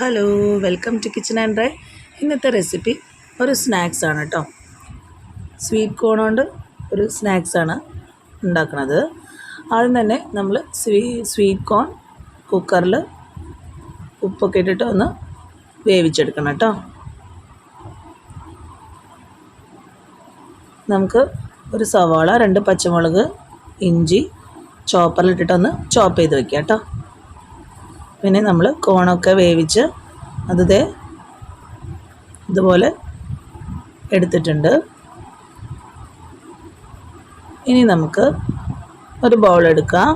Welcome to kitchen and dry ഇന്നത്തെ recipe ഒരു snacks ആണ് കേട്ടോ സ്വീറ്റ് കോൺ കൊണ്ട് ഒരു സ്നാക്സ് ആണ് ഉണ്ടാക്കുന്നത് ആദ്യം തന്നെ നമ്മൾ സ്വീ സ്വീറ്റ് കോൺ കുക്കറിൽ ഉപ്പൊക്കെ ഇട്ടിട്ട് ഒന്ന് വേവിച്ചെടുക്കണം കേട്ടോ നമുക്ക് ഒരു സവാള രണ്ട് പച്ചമുളക് ഇഞ്ചി ചോപ്പറിലിട്ടിട്ടൊന്ന് ചോപ്പ് ചെയ്ത് വെക്കാം കേട്ടോ പിന്നെ നമ്മൾ കോണൊക്കെ വേവിച്ച് അതേ ഇതുപോലെ എടുത്തിട്ടുണ്ട്. ഇനി നമുക്ക് ഒരു ബൗൾ എടുക്കാം.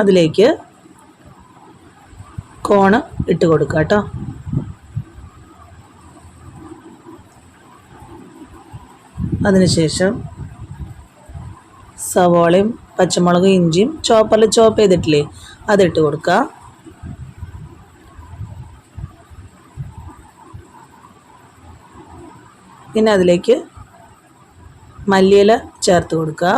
അതിലേക്ക് കോണ് ഇട്ട് കൊടുക്കുക കേട്ടോ. അതിനുശേഷം സവോളയും പച്ചമുളകും ഇഞ്ചിയും ചോപ്പറിൽ ചോപ്പ് ചെയ്തിട്ടില്ലേ അതിട്ട് കൊടുക്കുക പിന്നെ അതിലേക്ക് മല്ലിയില ചേർത്ത് കൊടുക്കുക.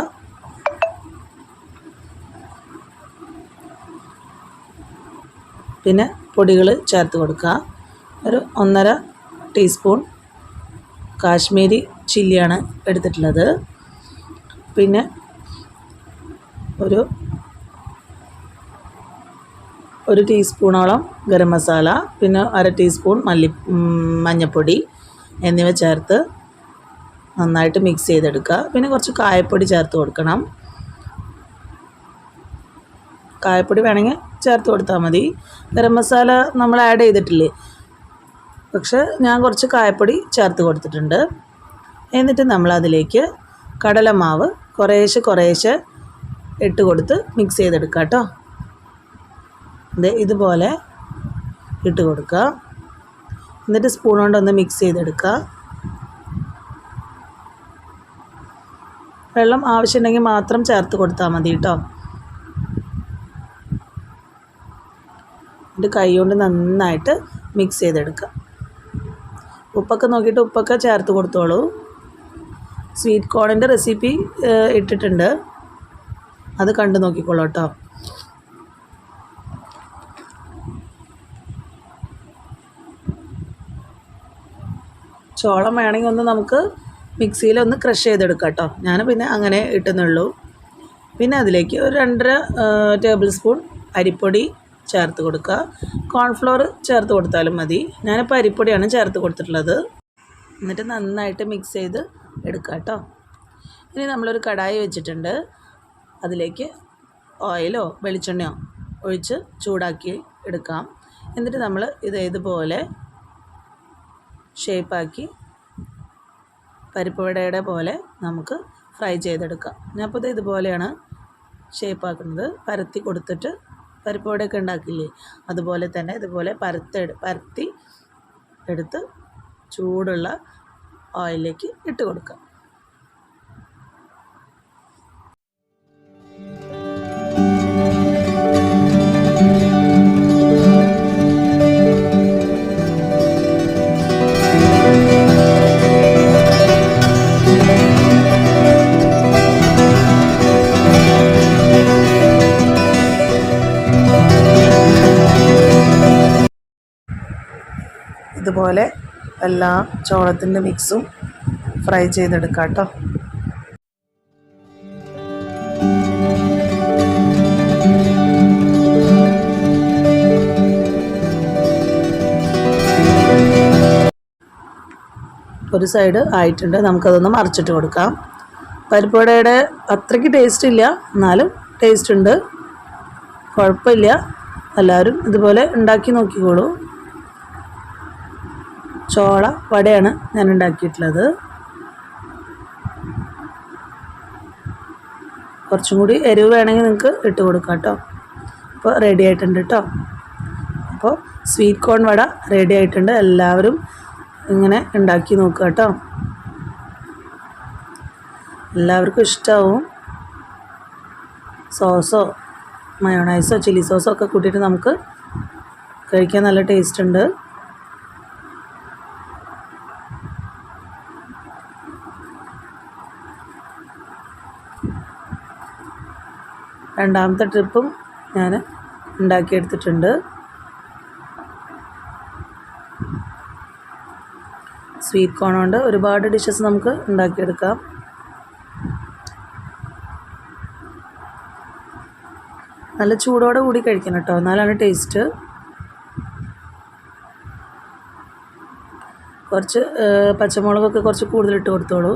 പിന്നെ പൊടികൾ ചേർത്ത് കൊടുക്കുക. ഒരു ഒന്നര ടീസ്പൂൺ കാശ്മീരി ചില്ലിയാണ് എടുത്തിട്ടുള്ളത്. പിന്നെ ഒരു ഒരു ടീസ്പൂണോളം ഗരം മസാല പിന്നെ അര ടീസ്പൂൺ മല്ലി മഞ്ഞൾപ്പൊടി എന്നിവ ചേർത്ത് നന്നായിട്ട് മിക്സ് ചെയ്തെടുക്കുക. പിന്നെ കുറച്ച് കായപ്പൊടി ചേർത്ത് കൊടുക്കണം. കായപ്പൊടി വേണമെങ്കിൽ ചേർത്ത് കൊടുത്താൽ മതി. ഗരം മസാല നമ്മൾ ആഡ് ചെയ്തിട്ടില്ലേ? പക്ഷെ ഞാൻ കുറച്ച് കായപ്പൊടി ചേർത്ത് കൊടുത്തിട്ടുണ്ട്. എന്നിട്ട് നമ്മളതിലേക്ക് കടലമാവ് കുറേശ്ശെ കുറേശ്ശെ ഇട്ട് കൊടുത്ത് മിക്സ് ചെയ്തെടുക്കുക കേട്ടോ. ഇത് ഇതുപോലെ ഇട്ട് കൊടുക്കുക. എന്നിട്ട് സ്പൂൺ കൊണ്ടൊന്ന് മിക്സ് ചെയ്തെടുക്കുക. വെള്ളം ആവശ്യമുണ്ടെങ്കിൽ മാത്രം ചേർത്ത് കൊടുത്താൽ മതി കേട്ടോ. എന്നിട്ട് കൈ കൊണ്ട് നന്നായിട്ട് മിക്സ് ചെയ്തെടുക്കുക. ഉപ്പൊക്കെ നോക്കിയിട്ട് ഉപ്പൊക്കെ ചേർത്ത് കൊടുത്തോളൂ. സ്വീറ്റ് കോണിന്റെ റെസിപ്പി ഇട്ടിട്ടുണ്ട്. അത് കണ്ടു നോക്കിക്കോളൂ കേട്ടോ. ചോളം വേണമെങ്കിൽ ഒന്ന് നമുക്ക് മിക്സിയിലൊന്ന് ക്രഷ് ചെയ്തെടുക്കാം കേട്ടോ. ഞാൻ പിന്നെ അങ്ങനെ ഇട്ടുന്നുള്ളൂ. പിന്നെ അതിലേക്ക് ഒരു രണ്ടര ടേബിൾ സ്പൂൺ അരിപ്പൊടി ചേർത്ത് കൊടുക്കുക. കോൺഫ്ലോർ ചേർത്ത് കൊടുത്താലും മതി. ഞാനിപ്പോൾ അരിപ്പൊടിയാണ് ചേർത്ത് കൊടുത്തിട്ടുള്ളത്. എന്നിട്ട് നന്നായിട്ട് മിക്സ് ചെയ്ത് എടുക്കുക കേട്ടോ. ഇനി നമ്മളൊരു കടായി വെച്ചിട്ടുണ്ട്. അതിലേക്ക് ഓയിലോ വെളിച്ചെണ്ണയോ ഒഴിച്ച് ചൂടാക്കി എടുക്കാം. എന്നിട്ട് നമ്മൾ ഇത് ഇതുപോലെ ഷേപ്പാക്കി പരിപ്പുവടയുടെ പോലെ നമുക്ക് ഫ്രൈ ചെയ്തെടുക്കാം. ഞാനിപ്പോൾ ഇത് ഇതുപോലെയാണ് ഷേപ്പാക്കുന്നത്. പരത്തി കൊടുത്തിട്ട് പരിപ്പുവടയൊക്കെ ഉണ്ടാക്കില്ലേ? അതുപോലെ തന്നെ ഇതുപോലെ പരത്തി പരത്തി എടുത്ത് ചൂടുള്ള ഓയിലിലേക്ക് ഇട്ട് കൊടുക്കാം. ഇതുപോലെ എല്ലാ ചോളത്തിന്റെ മിക്സും ഫ്രൈ ചെയ്തെടുക്കാം കേട്ടോ ഒരു സൈഡ് ആയിട്ടുണ്ട്. നമുക്കതൊന്ന് മറിച്ചിട്ട് കൊടുക്കാം. പരിപ്പുവടയുടെ അത്രയ്ക്ക് ടേസ്റ്റ് ഇല്ല. എന്നാലും ടേസ്റ്റ് ഉണ്ട്. കുഴപ്പമില്ല. എല്ലാവരും ഇതുപോലെ ഉണ്ടാക്കി നോക്കിക്കോളൂ. ചോള വടയാണ് ഞാൻ ഉണ്ടാക്കിയിട്ടുള്ളത് കുറച്ചും കൂടി എരിവ് വേണമെങ്കിൽ നിങ്ങൾക്ക് ഇട്ട് കൊടുക്കാം കേട്ടോ അപ്പോൾ റെഡി ആയിട്ടുണ്ട് കേട്ടോ അപ്പോൾ സ്വീറ്റ് കോൺ വട റെഡി ആയിട്ടുണ്ട്. എല്ലാവരും ഇങ്ങനെ ഉണ്ടാക്കി നോക്കുക കേട്ടോ എല്ലാവർക്കും ഇഷ്ടമാവും സോസോ മയോണൈസോ ചില്ലി സോസോ ഒക്കെ കൂട്ടിയിട്ട് നമുക്ക് കഴിക്കാൻ നല്ല ടേസ്റ്റ് ഉണ്ട്. രണ്ടാമത്തെ ട്രിപ്പും ഞാൻ ഉണ്ടാക്കിയെടുത്തിട്ടുണ്ട്. സ്വീറ്റ് കോൺ കൊണ്ട് ഒരുപാട് ഡിഷസ് നമുക്ക് ഉണ്ടാക്കിയെടുക്കാം. നല്ല ചൂടോടെ കൂടി കഴിക്കണം കേട്ടോ. എന്നാലാണ് ടേസ്റ്റ്. കുറച്ച് പച്ചമുളകൊക്കെ കുറച്ച് കൂടുതലിട്ട് കൊടുത്തോളൂ.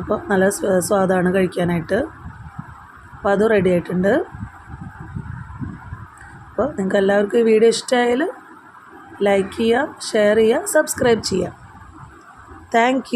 അപ്പോൾ നല്ല സ്വാദാണ് കഴിക്കാനായിട്ട്. അപ്പോൾ അത് റെഡി ആയിട്ടുണ്ട്. അപ്പോൾ നിങ്ങൾക്ക് എല്ലാവർക്കും ഈ വീഡിയോ ഇഷ്ടമായാൽ ലൈക്ക് ചെയ്യുക ഷെയർ ചെയ്യുക സബ്സ്ക്രൈബ് ചെയ്യുക. താങ്ക്